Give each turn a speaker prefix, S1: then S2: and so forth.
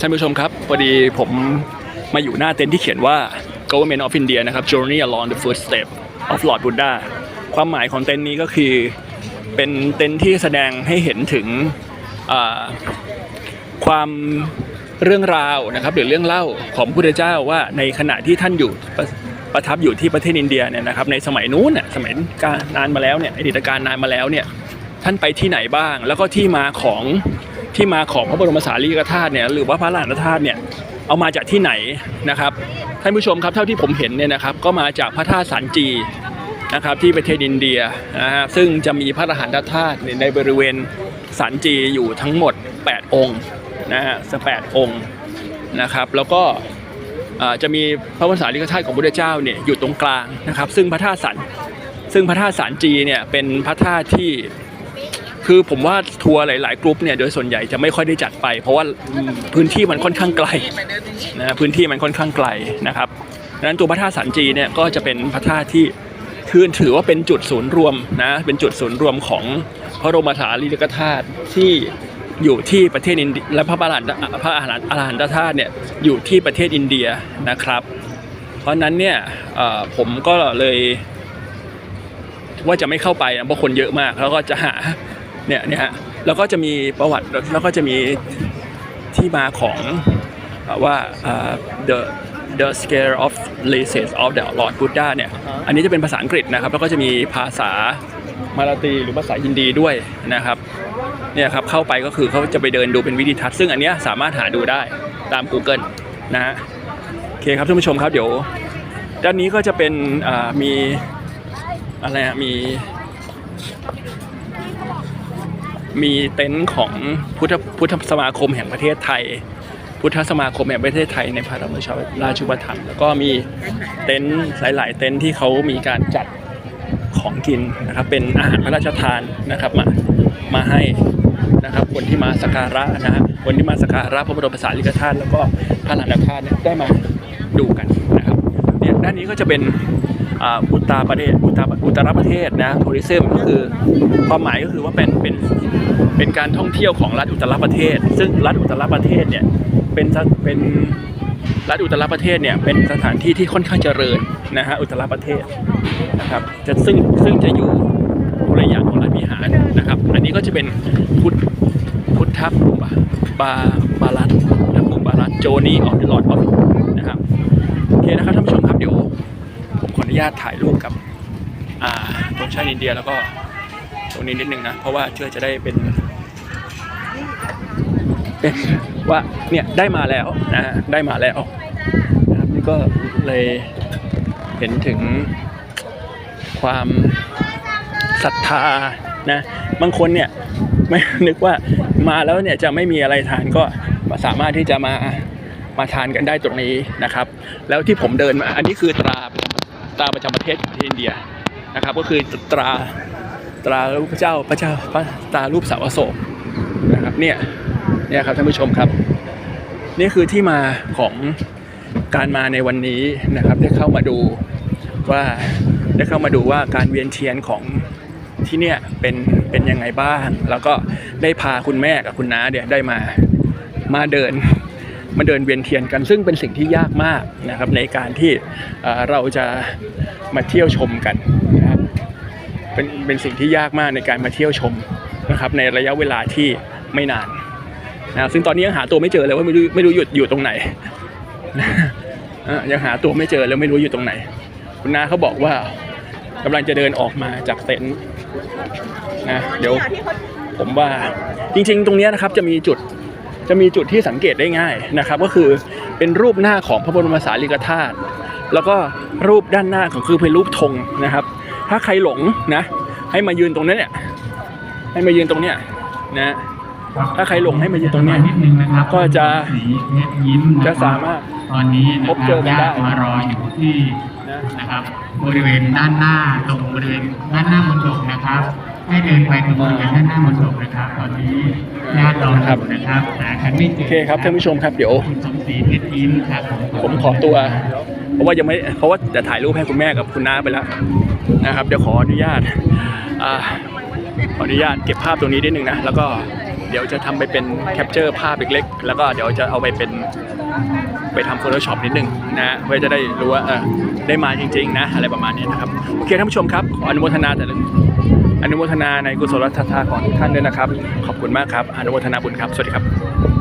S1: ท่านผู้ชมครับพอดีผมมาอยู่หน้าเต็นท์ที่เขียนว่า Government of India นะครับ Journey along the footstep of Lord Buddha ความหมายของเต็นท์นี้ก็คือเป็นเต็นท์ที่แสดงให้เห็นถึงความเรื่องราวนะครับหรือเรื่องเล่าของพระพุทธเจ้าว่าในขณะที่ท่านอยู่ประประทับอยู่ที่ประเทศอินเดียเนี่ยนะครับในสมัยนู้นน่ะสมัยการนานมาแล้วเนี่ยอดีตการนานมาแล้วเนี่ยท่านไปที่ไหนบ้าง แล้วก็ที่มาของ ที่มาของพระบรมสารีริกธาตุเนี่ยหรือว่าพระลานธาตุเนี่ยเอามาจากที่ไหนนะครับท่านผู้ชมครับเท่าที่ผมเห็นเนี่ยนะครับก็มาจากพระธาตุสันจีนะครับที่ประเทศอินเดียนะฮะซึ่งจะมีพระอรหันตธาตุในบริเวณสันจีอยู่ทั้งหมด 8 องค์นะฮะสแปดองค์นะครับแล้วก็จะมีพระบรมสารีริกธาตุของพระเจ้าเนี่ยอยู่ตรงกลางนะครับซึ่งพระธาตุสันซึ่งพระธาตุสันจีเนี่ยเป็นพระธาตุที่ คือผมว่าทัวร์หลายๆกลุ่มเนี่ยโดยส่วนใหญ่จะไม่ค่อยได้จัดไป เพราะว่าพื้นที่มันค่อนข้างไกลนะพื้นที่มันค่อนข้างไกลนะครับดังนั้นตัวพระธาตุสันจีเนี่ยก็จะเป็นพระธาตุที่คือถือว่าเป็นจุดศูนย์รวมนะเป็นจุดศูนย์รวมของพระบรมสารีริกธาตุที่อยู่ที่ประเทศอินเดียและพระบาลานพระอาหารอาหารธาตุเนี่ยอยู่ที่ประเทศอินเดียนะครับ เพราะนั้นเนี่ยผมก็เลยว่าจะไม่เข้าไปนะเพราะคนเยอะมากแล้วก็จะหา เนี่ยเนี่ยฮะแล้วก็จะมีประวัติแล้วก็จะมีที่มาของเอ่อว่าเอ่อ the the scale of laces of the Lord Buddha เนี่ยอันนี้จะเป็นภาษาอังกฤษนะครับ แล้วก็จะมีภาษามาลาตีหรือภาษาฮินดีด้วยนะครับเนี่ยครับเข้าไปก็คือเขาจะไปเดินดูเป็นวิดีทัศน์ซึ่งอันเนี้ยสามารถหาดูได้ตาม Google นะฮะโอเคครับท่านผู้ชมครับเดี๋ยว ด้านนี้ก็จะเป็นอ่ามีอะไรอะมี มีเต็นท์ของพุทธพุทธสมาคมแห่งประเทศไทย พุทธสมาคมแห่งประเทศไทยในพระบรมราชูปถัมภ์แล้วก็มีเต็นท์หลาย ๆ เต็นท์ที่เขามีการจัดของกินนะครับเป็นอาหารพระราชทานนะครับมามาให้นะครับคนที่มาสักการะนะฮะคนที่มาสักการะพระบรมสารีริกธาตุแล้วก็พระลานธาตุเนี่ยได้มาดูกันนะครับเนี่ยด้านนี้ก็จะเป็น อุตตราประเทศอุตตราอุตรประเทศนะทัวริซึมก็คือความหมายก็คือว่าเป็นเป็นเป็นการท่องเที่ยวของรัฐอุตตรประเทศ ซึ่งรัฐอุตตรประเทศเนี่ยเป็นสถเป็นรัฐอุตตรประเทศเนี่ยเป็นสถานที่ที่ค่อนข้างเจริญนะฮะอุตตรประเทศนะครับจะซึ่งซึ่งจะอยู่คนละอย่างของรัฐวิหารนะครับ อันนี้ก็จะเป็นพุทธพุทธบุบาบาบาลัตและบุบาลัตโจนี่ออฟดอลอดออฟาตถ่ายรูปกับตรงชาติอินเดียแล้วก็ตรงนี้นิดนึงนะ เพราะว่าเชื่อจะได้เป็นเป็นว่าเนี่ยได้มาแล้วนะได้มาแล้วนะครับนี่ก็เลยเห็นถึงความศรัทธานะบางคนเนี่ยไม่นึกว่ามาแล้วเนี่ยจะไม่มีอะไรทานก็สามารถที่จะมามาทานกันได้ตรงนี้นะครับ แล้วที่ผมเดินมาอันนี้คือตรา ตราประจำประเทศองประเทศอินเดียนะครับ ก็คือตราตรารูปพระเจ้าพระเจ้าพระตรารูปสาอโศกนะครับเนี่ยเนี่ยครับท่านผู้ชมครับ นี่คือที่มาของการมาในวันนี้นะครับ ได้เข้ามาดูว่าได้เข้ามาดูว่าการเวียนเทียนของที่เนี่ยเป็นเป็นยังไงบ้าง แล้วก็ได้พาคุณแม่กับคุณน้าเนี่ยได้มามาเดิน มาเดินเวียนเทียนกัน ซึ่งเป็นสิ่งที่ยากมากนะครับในการที่เราจะมาเที่ยวชมกันนะครับเป็นเป็นสิ่งที่ยากมากในการมาเที่ยวชมนะครับในระยะเวลาที่ไม่นานนะซึ่งตอนนี้ยังหาตัวไม่เจอเลยว่าไม่รู้ไม่รู้อยู่อยู่ตรงไหนนะยังหาตัวไม่เจอแล้วไม่รู้อยู่ตรงไหน คุณนาเขาบอกว่ากำลังจะเดินออกมาจากเต็นท์นะเดี๋ยวผมว่าจริงๆ ตรงนี้นะครับจะมีจุด จะมีจุดที่สังเกตได้ง่ายนะครับ ก็คือเป็นรูปหน้าของพระบรมสารีริกธาตุแล้วก็รูปด้านหน้าของคือเป็นรูปธงนะครับ ถ้าใครหลงนะ ให้มายืนตรงนี้เนี่ยให้มายืนตรงเนี้ยนะถ้าใครหลงให้มายืนตรงเนี้ย
S2: นิดนึงนะครับ
S1: ก็จะ
S2: สีเพชรยิ้ม
S1: จะสามารถ
S2: ตอนนี้นะ
S1: พบเจอกัน
S2: ญา
S1: ได้
S2: ติมารออยู่ที่
S1: นะ
S2: นะครับบริเวณด้านหน้าตรงบริเวณด้านหน้ามณฑปนะครับ ให้เดินไปตรงบริเวณด้านหน้ามณฑปนะครับ ตอนนี้ญาติรออยู่นะครับหากันไม่เจอ
S1: โอเคครับท่านผู้ชมครับเดี๋ยว
S2: คุณสมศรีเพชรยิ้มครับผม
S1: ผมขอตัว เพราะว่ายังไม่เพราะว่าจะถ่ายรูปให้คุณแม่กับคุณน้าไปแล้วนะครับเดี๋ยวขออนุญาตอ่าขออนุญาตเก็บภาพตรงนี้นิดนึงนะแล้วก็เดี๋ยวจะทำไปเป็นแคปเจอร์ภาพเล็กๆแล้วก็เดี๋ยวจะเอาไปเป็นไปทำ Photoshop นิดนึงนะฮะเพื่อจะได้รู้ว่าเออได้มาจริงๆนะอะไรประมาณนี้นะครับโอเคท่านผู้ชมครับขออนุโมทนาแต่ละ อนุโมทนาในกุศลศรัทธาของทุกท่านด้วยนะครับ ขอบคุณมากครับ อนุโมทนาบุญครับ สวัสดีครับ